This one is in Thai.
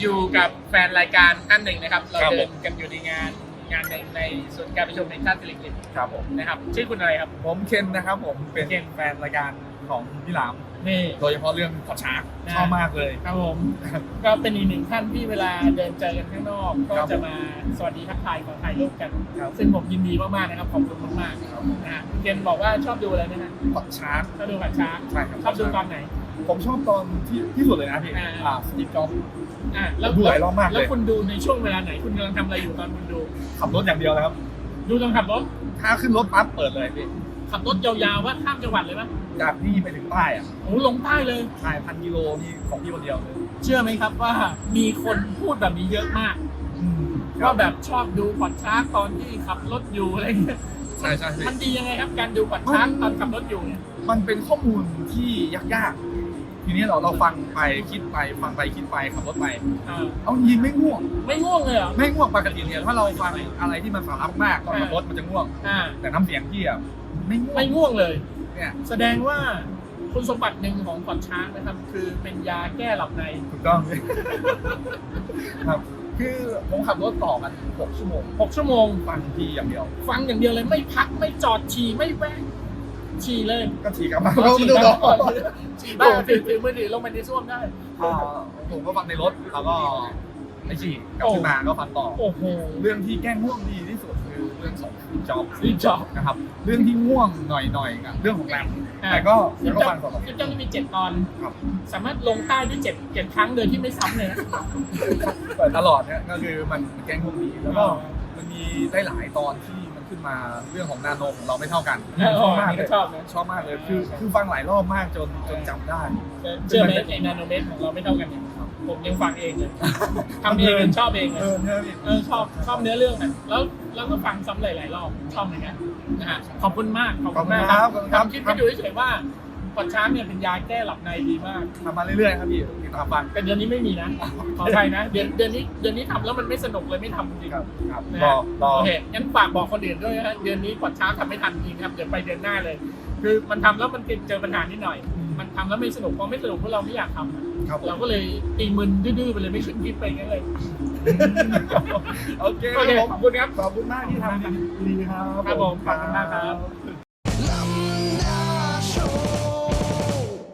อยู่กับแฟนรายการท่านหนึ่งนะครับ เราครับเดิผนมกันอยู่ในงานงานหนึ่งในศูนย์การประชุมแห่งชาติสิริกิติ์ครับผมนะครับ ชื่อคุณอะไรครับ ผมเคนนะครับผมเป็นเคนแฟนรายการของพี่หลามนี่โดยเฉพาะเรื่องพอดชาร์กอ่าชอบมากเลย ครับผม ก็เป็นอีกหนึ่งท่านที่เวลาเดินเจอกันข้างนอก ก็ครับจะมาสวัสดีทักทายขอถ่ายรูปกันครับซึ่งผมยินดีมากๆนะครับขอบคุณมากๆนะฮะเคนบอกว่าชอบดูอะไรนะฮะพอดชาร์กชอบดูผัดช้างใช่ครับชอบดูตอนไหน ผมชอบตอนที่ที่สุดเลยนะพี่อ่า อ่าสตีฟจ็อบอะแล้วดูหลายรอบมากเลย แล้วคุณดูในช่วงเวลาไหน คุณกำลังทำอะไรอยู่ตอนคุณดู ขับรถอย่างเดียวเลยครับ ดูตอนขับรถ ถ้าขึ้นรถปั๊บเปิดเลยพี่ขับรถยาวๆว่าข้ามจังหวัดเลยปะจากนี่ไปถึงใต้อะโอ้ลงใต้เลย ใช่พันกิโลนี่ของพี่คนเดียวเลยเชื่อไหมครับว่ามีคนพูดแบบนี้เยอะมากว่าแบบชอบดูพอดคาสต์ตอนที่ขับรถอยู่อะไรเงี้ยใช่ใช่พี่ มันดียังไงครับการดูพอดคาสต์ตอนขับรถอยู่เนี่ยมันเป็นข้อมูลที่ยากๆ ทีนี้เราเราฟังไปคิดไปฟังไปคิดไปขับรถไป อ่าเอาจริงไม่ง่วง ไม่ง่วงเลยเหรอ ไม่ง่วงปกติเนี่ยถ้าเราฟังอะไรที่มันสาระมากๆตอนขับรถมันจะง่วง อ่า แต่น้ำเสียงพี่อะไม่ง่วงไม่ง่วงเลย เนี่ยแสดงว่าคุณสมบัติหนึ่งของพอดช้างนะครับ คือเป็นยาแก้หลับใน ถูกต้อง ครับ คือผมขับรถต่อมันหกชั่วโมง6 ชั่วโมง ฟังพี่อย่างเดียว ฟังอย่างเดียวเลยไม่พักไม่จอดฉี่ไม่แวะ ฉี่เลยก็ถีกลับมาอ๋อก็ฉี่ดูได้ต่อฉี่บ้างถือถือมือถือลงไปในส้วมได้อ่าผมก็ฟังในรถแล้วก็ไม่ฉี่กลับขึ้นมาก็ฟังต่อ โอ้โห เรื่องที่แก้ง่วงดีที่สุดคือเรื่องของจ็อบ Steve Jobs นะครับ เรื่องที่ง่วงหน่อยๆกับเรื่องของแรมอ่าแต่ก็ซิแล้วปก็เจ้าฟังต่อซิปเจ้านี่มีเจ็ดตอนครับสามารถลงใต้ได้เจ็ดเจ็ดครั้งโดยที่ไม่ซ้ำเลยนะเปิดตลอดเนี่ยก็คือมันแก้ง่วงดีแล้วก็อ๋อมันมีได้หลายตอนที่มัน ขึ้นมาเรื่องของนาโนของเราไม่เท่ากันเออชอบมากอันนี้เลก็ยชอบนะชอบมากเลยคือคือฟังหลายรอบมากจนจนจำได้เชื่อไหมไอ้นาโนเมตรของเราไม่เท่ากันเนี่ยผมยังฟังเองเลยทำเองยังชอบเองเลเอยอเนี่ยพี่เออชอบชอบเนื้อเรื่องนะแล้วแล้วก็ฟังซ้ำหลายๆรอบชอบเหมือนกันนะฮะขอบคุณมากขอบคุณมากครับขอบคุณครับทำคลิปให้ดูเฉยๆว่า พอดช้างเนี่ยเป็นยาแก้หลับในดีมากทำมาเรื่อยๆครับพี่ติดตามฟัง แต่เดือนนี้ไม่มีนะ ขออภัยนะ เดือนเดือนนี้เดือนนี้ทำแล้วมันไม่สนุกเลยไม่ทำจริงครับครับนะรอฮะรอ โอเคงั้นฝากบอกคนอื่นด้วยนะฮะเดือนนี้พอดช้างทำไม่ทันจริงครับเดี๋ยวไปเดือนหน้าเลย คือมันทำแล้วมันเจอปัญหานิดหน่อย มันทำแล้วไม่สนุกพอไม่สนุกพวกเราไม่อยากทำอะครับผมเราก็เลยตีมึนดื้อๆไปเลยไม่ขึ้นคลิปไปงั้นเลย โอเคโอเคครับผมขอบคุณครับ ขอบคุณมากที่ทำดีครับ ครับผมขอบคุณมากครับ